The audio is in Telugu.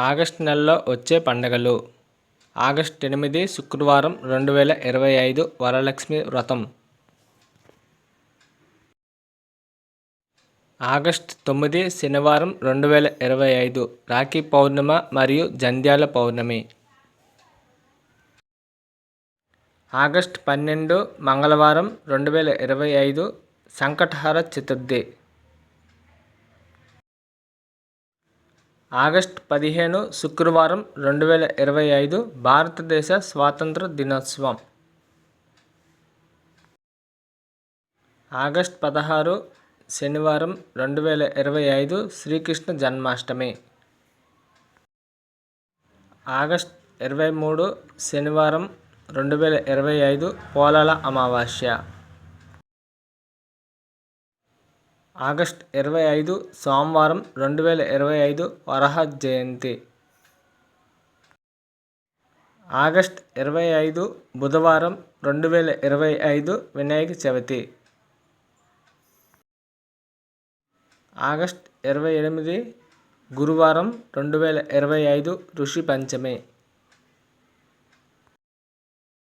ఆగస్ట్ నెలలో వచ్చే పండగలు. ఆగస్ట్ ఎనిమిది శుక్రవారం రెండు వేల ఇరవై ఐదు వరలక్ష్మి వ్రతం. ఆగస్ట్ తొమ్మిది శనివారం రెండు వేల ఇరవై ఐదు రాఖీ పౌర్ణమ మరియు జంధ్యాల పౌర్ణమి. ఆగస్ట్ పన్నెండు మంగళవారం రెండు వేల ఇరవై ఐదు సంకటహర చతుర్థి. ఆగస్ట్ పదిహేను శుక్రవారం రెండు వేల ఇరవై ఐదు భారతదేశ స్వాతంత్ర దినోత్సవం. ఆగస్ట్ పదహారు శనివారం రెండు వేల ఇరవై ఐదు శ్రీకృష్ణ జన్మాష్టమి. ఆగస్ట్ ఇరవై మూడు శనివారం రెండు వేల ఇరవై ఐదు పోలాల అమావాస్య. ఆగస్ట్ ఇరవై ఐదు సోమవారం రెండు వేల ఇరవై ఐదు వరహ జయంతి. ఆగస్ట్ ఇరవై ఐదు బుధవారం రెండు వేల ఇరవై ఐదు వినాయక చవితి. ఆగస్ట్ ఇరవై ఎనిమిది గురువారం రెండు వేల ఇరవై ఐదు ఋషి పంచమి.